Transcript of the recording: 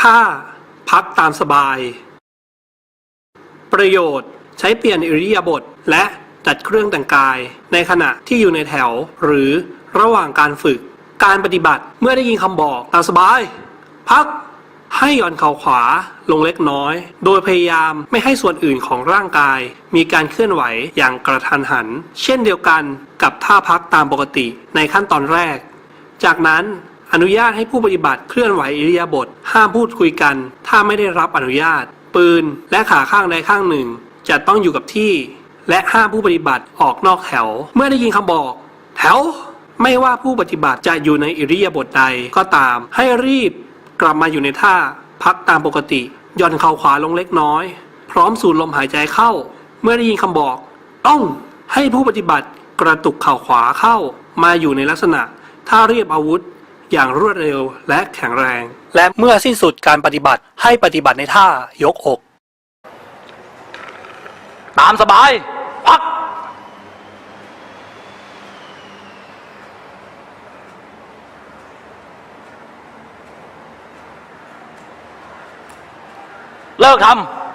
ท่าพักตามสบาย ประโยชน์ใช้เปลี่ยนอิริยาบถและจัดเครื่องแต่งกาย ในขณะที่อยู่ในแถว หรือระหว่างการฝึก การปฏิบัติเมื่อได้ยินคำบอกตามสบาย พักให้ย่อนเข่าขวาลงเล็กน้อย โดยพยายามไม่ให้ส่วนอื่นของร่างกาย มีการเคลื่อนไหวอย่างกระทันหัน เช่นเดียวกันกับท่าพักตามปกติในขั้นตอนแรก จากนั้น อนุญาตให้ผู้ปฏิบัติเคลื่อนไหวอิริยาบถห้ามพูดคุยกัน ถ้าไม่ได้รับอนุญาต ปืน และขาข้างใดข้างหนึ่ง จะต้องอยู่กับที่ และห้ามผู้ปฏิบัติออกนอกแถว เมื่อได้ยินคำบอก แถว ไม่ว่าผู้ปฏิบัติจะอยู่ในอิริยาบถใดก็ตาม ให้รีบกลับมาอยู่ในท่าพักตามปกติย่อนเข่าขวาลงเล็กน้อย พร้อมสูดลมหายใจเข้า เมื่อได้ยินคำบอก ต้องให้ผู้ปฏิบัติกระตุกเข่าขวาเข้า มาอยู่ในลักษณะท่าเรียบอาวุธ อย่างรวดเร็วและแข็งแรง และเมื่อสิ้นสุดการปฏิบัติให้ปฏิบัติในท่ายกอก ตามสบาย พัก เลิกทำ